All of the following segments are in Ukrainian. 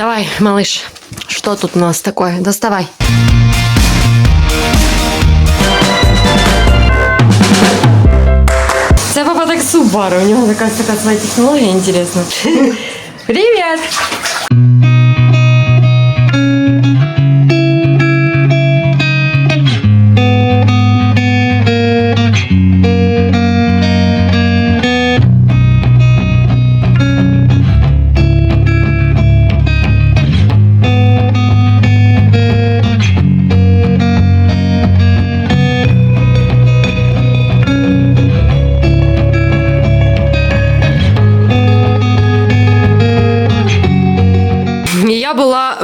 Давай, малыш, что тут у нас такое? Доставай. Це папа так Subaru, у нього така, така своя технологія інтересна. Привіт!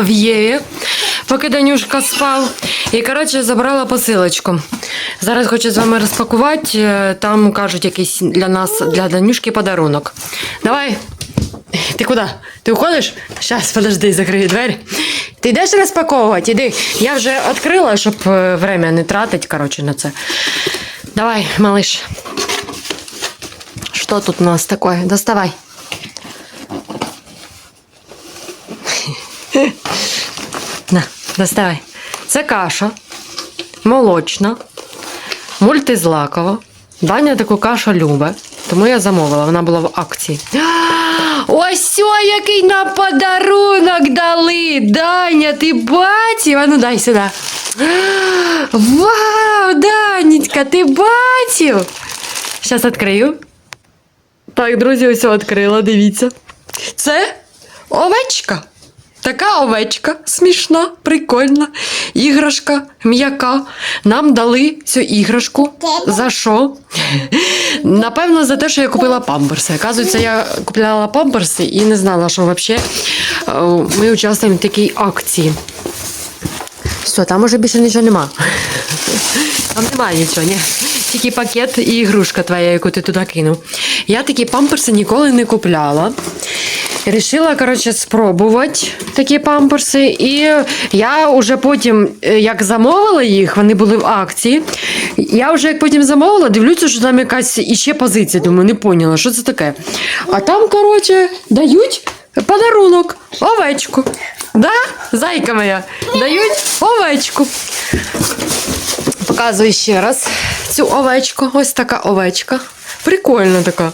В Єві, поки Данюшка спав. І, коротше, забрала посилочку. Зараз хочу з вами розпакувати. е, Там кажуть якийсь для нас, для Данюшки подарунок. Давай. Ти куди? Ти уходиш? Зараз, подожди, закрию двері. Ти йдеш розпаковувати? Іди. Я вже відкрила, щоб е, время не тратити, коротше, на це. Давай, малыш. Що тут у нас таке? Доставай. На, доставай. Це каша молочна, мультизлакова. Даня таку кашу любить, тому я замовила, вона була в акції. Ось о, який нам подарунок дали! Даня, ти бачив? А ну дай сюди. Вау, Данечка, ти бачив? Зараз відкрию. Так, друзі, ось відкрила, дивіться. Це овечка. Така овечка смішна, прикольна. Іграшка м'яка. Нам дали цю іграшку. За що? Напевно, за те, що я купила памперси. Оказується, я купляла памперси і не знала, що взагалі е, ми участвуємо в такій акції. Все, там уже більше нічого нема. Там немає нічого, ні. Тільки пакет і ігрушка твоя, яку ти туди кинув. Я такі памперси ніколи не купляла. Рішила, коротше, спробувати такі памперси. І я вже потім, е, як замовила їх, вони були в акції. Я вже як потім замовила, дивлюся, що там якась іще позиція. Думаю, не поняла, що це таке. А там, коротше, дають подарунок, овечку. Да? Зайка моя, дають овечку. Показую ще раз цю овечку. Ось така овечка. Прикольна така.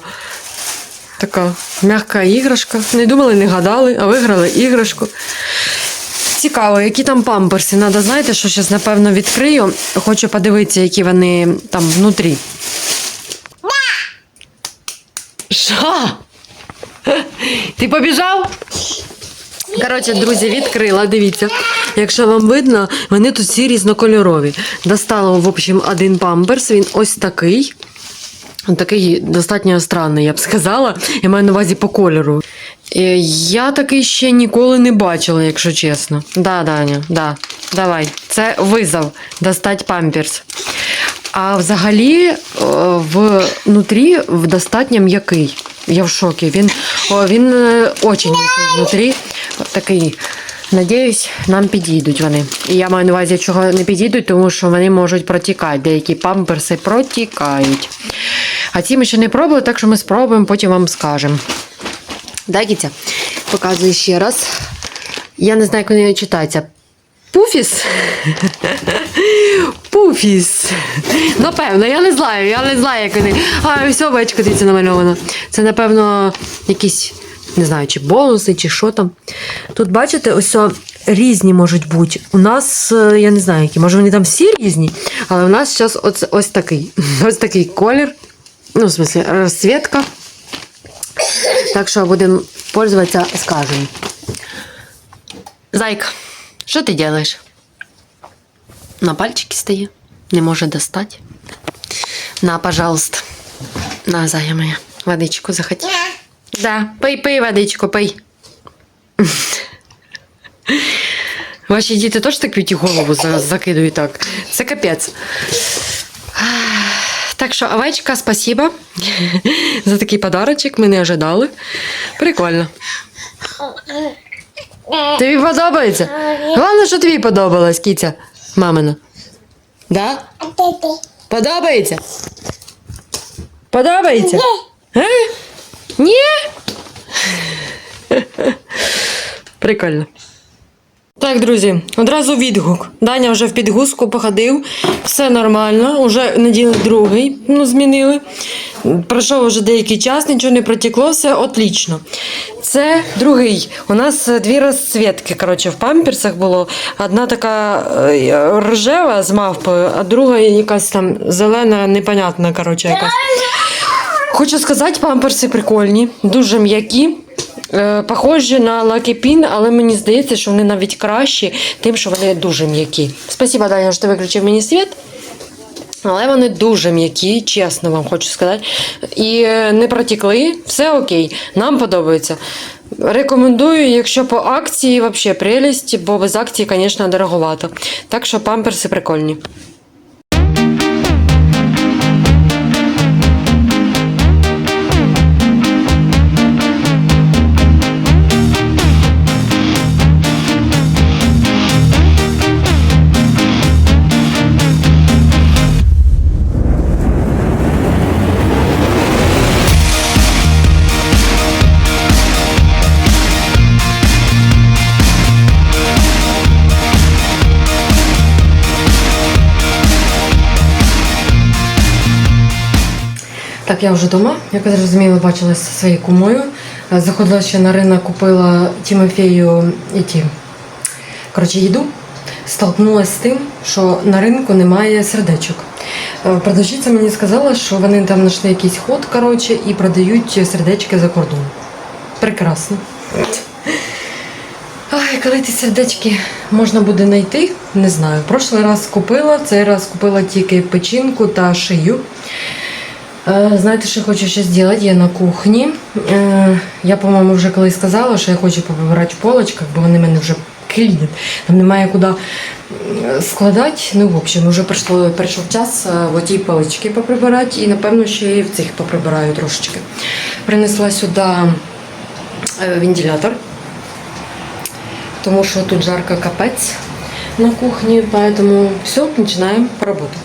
Така м'яка іграшка. Не думали, не гадали, а виграли іграшку. Цікаво, які там памперси. Надо, знаєте, що зараз, напевно, відкрию. Хочу подивитися, які вони там внутрі. Що? Ти побіжав? Коротше, друзі, відкрила, дивіться. Якщо вам видно, вони тут всі різнокольорові. Достала, в общем, один памперс, він ось такий. Такий достатньо странний, я б сказала. Я маю на увазі по кольору. Е, Я такий ще ніколи не бачила, якщо чесно. Да, Даня, да. Давай. Це визов. Достать памперс. А взагалі о, внутрі достатньо м'який. Я в шокі. Він, він е, очень внутрі. Такий. Надіюсь, нам підійдуть вони. І я маю на увазі, чого не підійдуть, тому що вони можуть протікати. Деякі памперси протікають. А ці ми ще не пробували, так що ми спробуємо, потім вам скажемо. Кітя? Показую ще раз. Я не знаю, як вони читаються. Пуфіс? Пуфіс. Напевно, я не знаю, я не знаю, як вони. А, ось овечка дивіться намальована. Це, напевно, якісь, не знаю, чи бонуси, чи що там. Тут, бачите, ось різні можуть бути. У нас, е, я не знаю, які, може вони там всі різні, але у нас зараз ось, ось такий. Ось такий колір. Ну, в смысле, розцвітка. Так що будемо пользуватися, скажемо. Зайка, що ти робиш? На пальчики стає, не може достати. На, пожалуйста. На, зая моя. Водичку захотів. Да, пий, пий водичку, пий. Ваші діти теж так п'ють і голову за- закидують так. Це капець. Так що, овечка, спасибо за такий подарочок. Ми не ожидали. Прикольно. Тобі подобається? Головне, що тобі подобалось, кіця. Мамина. Да? Подобається? Подобається? Е? Ні? Прикольно. Так, друзі, одразу відгук. Даня вже в підгузку походив, все нормально, уже неділи другий, ну, змінили. Пройшов вже деякий час, нічого не протекло, все отлично. Це другий. У нас дві розцвітки, коротше, в памперсах було. Одна така е, рожева з мавпою, а друга якась там зелена, непонятна, коротше, якась. Хочу сказати, памперси прикольні, дуже м'які. Е, Похожі на лакіпін, але мені здається, що вони навіть кращі, тим, що вони дуже м'які. Спасибо, Даня, що ти виключив мені світ. Але вони дуже м'які, чесно вам хочу сказати. І е, не протікли, все окей. Нам подобається. Рекомендую, якщо по акції, взагалі прелість, бо без акції, звісно, дороговато. Так що памперси прикольні. Так, я вже вдома. Як ви зрозуміли, бачилася зі своєю кумою. Е, Заходила ще на ринок, купила Тімофею і ті. Коротше, їду. Столкнулася з тим, що на ринку немає сердечок. Е, Продавщиця мені сказала, що вони там знайшли якийсь ход коротше, і продають сердечки за кордон. Прекрасно. Ай, коли ті сердечки можна буде знайти, не знаю. Прошлий раз купила, цей раз купила тільки печінку та шию. Е, Знаєте, що я хочу ще зробити? Я на кухні. Е, Я, по-моєму, вже колись сказала, що я хочу поприбирати в полочках, бо вони мене вже клінять. Там немає куди складати. Ну, в общем, вже прийшло, прийшов час е, в отій полички поприбирати і, напевно, ще і в цих поприбираю трошечки. Принесла сюди вентилятор, тому що тут жарко капець на кухні, поэтому все, починаємо роботу.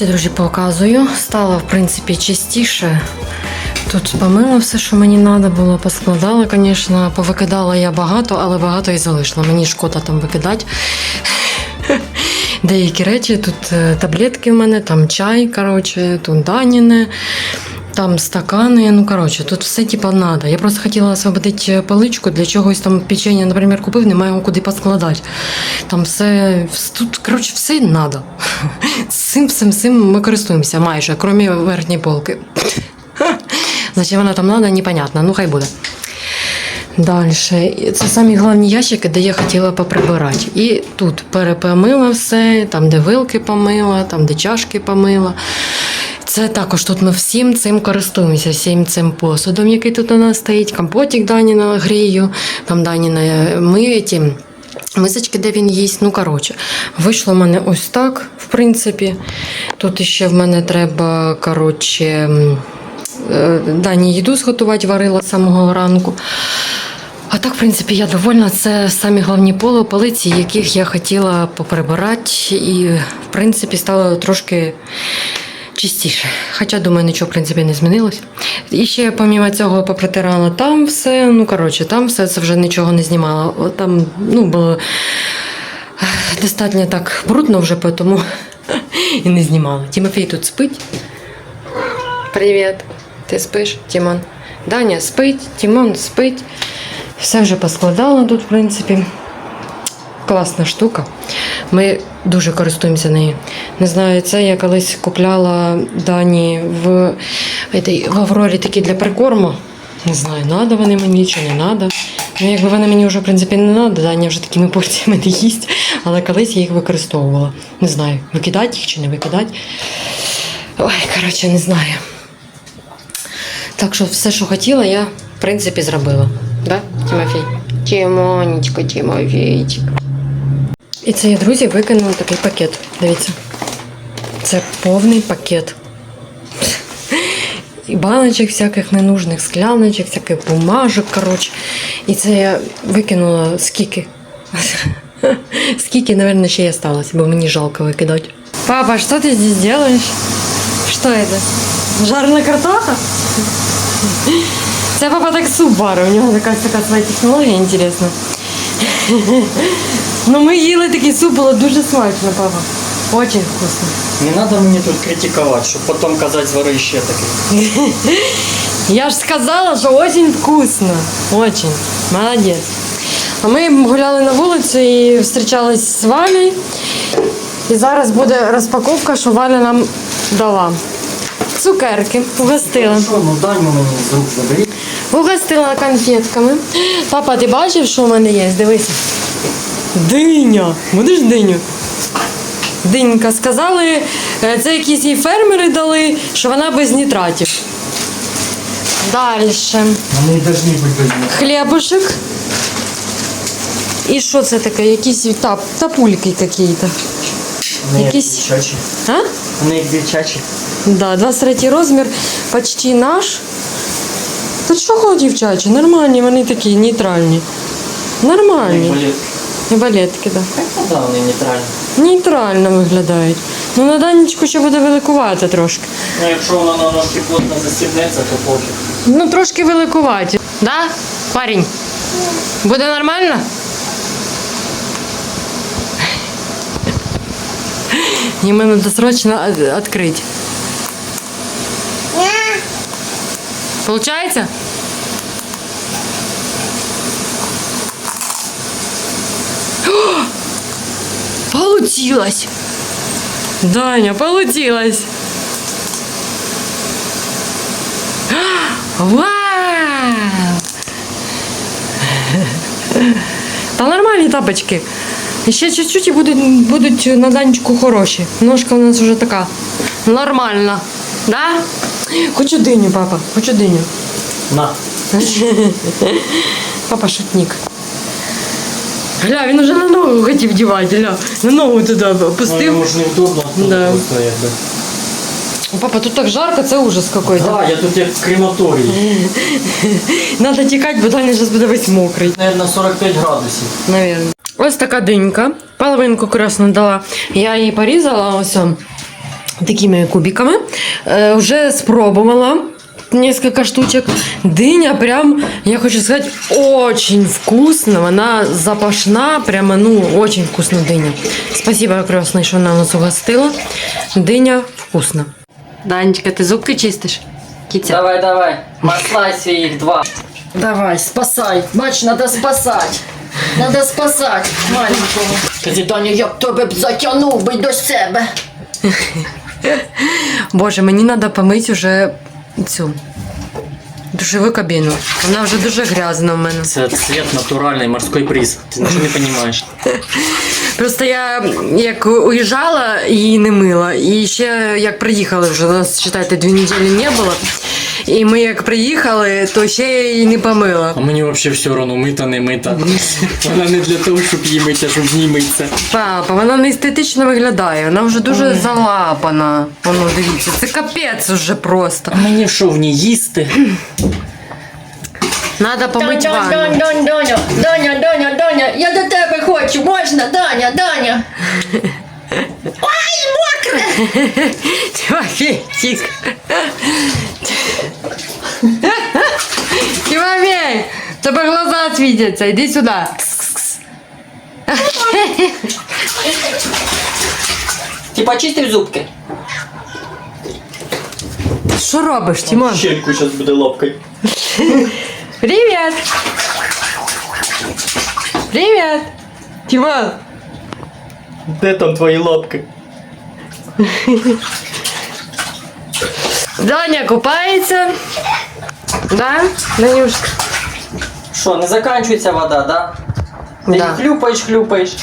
Коротше, друзі, показую. Стало, в принципі, чистіше. Тут помила все, що мені треба було, поскладала, звісно, повикидала я багато, але багато і залишила. Мені шкода там викидати. Деякі речі, тут е, таблетки в мене, там чай, коротше, тут даніне, там стакани. Ну, коротше, тут все типа надо. Я просто хотіла освободити поличку для чогось там печення, наприклад, купив, немає його куди поскладати. Там все, тут, коротше, все надо. Цим всім цим ми користуємося майже, крім верхньої полки. Зачем вона там надо, непонятно. Ну, хай буде. Далі. Це самі головні ящики, де я хотіла поприбирати. І тут перепомила все, там, де вилки помила, там, де чашки помила. Це також тут ми всім цим користуємося, всім цим посудом, який тут у нас стоїть, компотик Даніна грію, там Даніна е, ми ті мисочки, де він їсть. Ну, коротше, вийшло в мене ось так, в принципі. Тут ще в мене треба, коротше, е, Дані їду зготувати, варила з самого ранку. А так, в принципі, я довольна. Це самі головні поло, полиці, яких я хотіла поприбирати, і, в принципі, стало трошки чистіше. Хоча, думаю, нічого, в принципі, не змінилось. І ще, помімо цього, попритирала там все. Ну, коротше, там все це вже нічого не знімала. Там, ну, було достатньо так брудно вже, тому і не знімала. Тимофій тут спить. Привіт. Ти спиш, Тімон? Даня спить, Тімон спить. Все вже поскладала тут, в принципі. Класна штука. Ми дуже користуємося нею. Не знаю, це я колись купляла Дані в, в Аврорі такі для прикорму. Не знаю, надо вони мені чи не надо. Ну, якби вони мені вже, в принципі, не надо, Даня вже такими порціями не їсть, але колись я їх використовувала. Не знаю, викидати їх чи не викидати. Ой, коротше, не знаю. Так що все, що хотіла, я, в принципі, зробила. Да, Тимофій? Тимонечко, Тимофійчик. І це я, друзі, викинула такий пакет. Дивіться. Це повний пакет. І баночок всяких ненужних, скляночок, всяких бумажок, коротше. І це я викинула скільки. Скільки, мабуть, ще й осталось, бо мені жалко викидати. Папа, що ти здесь делаешь? Что это? Жареная картоха? Це папа так суп варив, у нього якась така своя технологія інтересна. Ну ми їли такий суп, було дуже смачно, папа. Очень вкусно. Не треба мені тут критикувати, щоб потім казати звари ще такий. Я ж сказала, що очень вкусно. Очень. Молодець. А ми гуляли на вулицю і зустрічались з Валею. І зараз буде розпаковка, що Валя нам дала. Цукерки угостила. Що, ну дай мені з рук забери. Угостила конфетками. Папа, ти бачив, що в мене є? Дивися. Диня. Будеш диню? Динька. Сказали, е, це якісь їй фермери дали, що вона без нітратів. Далі. Вони не повинні бути без. Хлібушек. І що це таке? Якісь тап, тапульки якісь. Вони як Якісь- дівчачі. А? Вони як дівчачі. Да, 23 розмір, почти наш. Та чого дівчачі? Нормальні, вони такі нейтральні. Нормальні. І балетки, так. Так, да, вони нейтральні. Нейтрально виглядають. Ну на данечку ще буде великувати трошки. Ну, якщо воно на ножки плотно застібнеться, то пофіг. Ну, трошки великуваті. Да, парень? Буде нормально? І мене досрочно відкрити. Получається? О! Получилось! Даня, получилось! Вау! Та нормальні тапочки. Ще чуть-чуть і будуть, будуть на данечку хороші. Ножка у нас вже така нормальна. Да? Хочу диню, папа, хочу диню. На. Папа шутник. Гля, він уже на ногу хотів дівати, гля. На ногу туди Ну, ж неудобно. Да. Просто якби. Папа, тут так жарко, це ужас какой-то. Да, я тут як в крематорії. Надо тікати, бо Даня зараз буде весь мокрий. Наверно, 45 градусів. Наверное. Ось така динька. Половинку красну дала. Я її порізала ось. о. такими кубиками. Е, вже спробувала несколько штучек. Диня прям, я хочу сказать, очень вкусно. Вона запашна, прямо, ну, очень вкусна диня. Спасибо, крестный, що вона нас угостила. Диня вкусна. Данечка, ти зубки чистиш? Кітя. Давай, давай. Маслай своїх два. Давай, спасай. Бач, надо спасать. Надо спасать маленького. Кажи, Даня, я б тебе б затягнув би до себе. Боже, мені треба помити вже Цю душеву кабіну. Вона вже дуже грязна в мене. Це цвіт натуральний, морський приз. Ти нічого не розумієш. Просто я як уїжджала її не мила. І ще як приїхали вже, у нас, читайте, дві неділі не було. І ми як приїхали, то ще я її не помила. А мені взагалі все одно, мита, не мита. Вона не для того, щоб її мити, а щоб в ній митися. Папа, вона не естетично виглядає, вона вже дуже залапана. Воно дивіться, це капець уже просто. А мені що в ній їсти? Надо помити Доня, ванну. Доня, Доня, Доня, Доня, Доня, я до тебе хочу, можна, Доня, Доня. Тимофейчик. Тимофей, у тебя глаза светятся, иди сюда. Ти почистив зубки? Що робиш, Тимон? Щельку зараз буде лапкою. Привет. Привет. Тимон. Де там твої лапки? Даня купається. Да, Данюшка? Що, не закінчується вода, да? Ти Да. хлюпаєш, хлюпаєш.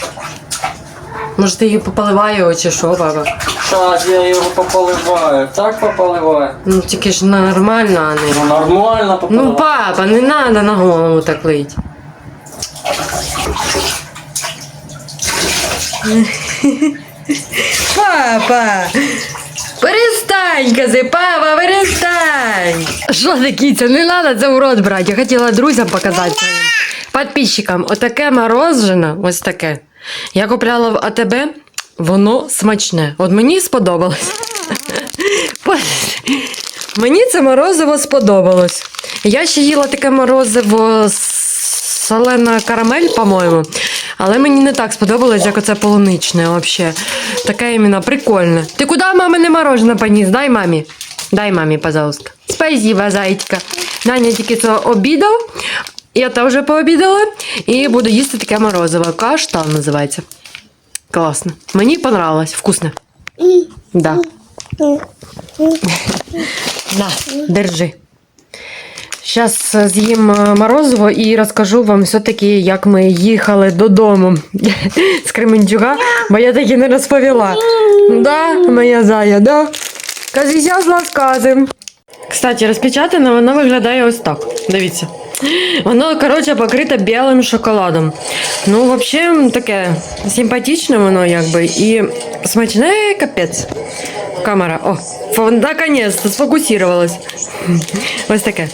Може, ти її пополиваю, чи що, баба? Зараз я його пополиваю. Так пополиваю. Ну, тільки ж нормально, а не... Ну нормально пополиваю. Ну, папа, не надо на голову так лить. Папа! Перестань, кази, папа, перестань! Що ти, кіця, не треба це в рот брати. Я хотіла друзям показати своїм підписчикам. Отаке морожене, ось таке. Я купляла в АТБ, воно смачне. От мені сподобалось. Мені це морозиво сподобалось. Я ще їла таке морозиво с- солена карамель, по-моєму. Але мені не так сподобалось, як оце полуничне вообще. Таке іменно прикольне. Ти куди мамине мороженое поніс? Дай мамі. Дай мамі, пожалуйста. Спасибо, зайчка. Даня тільки це обідав. Я теж пообідала. І буду їсти таке морозиво. Каштан називається. Класно. Мені понравилось. Вкусно. Да. На, держи. Зараз з'їм е, морозиво і розкажу вам все-таки, як ми їхали додому з Кременчуга, бо я таки не розповіла. Да, моя зая, да? Кажи, зараз розказуємо. Кстати, розпечатане воно виглядає ось так. Дивіться. Воно, коротше, покрите білим шоколадом. Ну, взагалі, таке симпатичне воно, якби, і смачне капець камера. О, наконец-то сфокусировалась. Ось таке.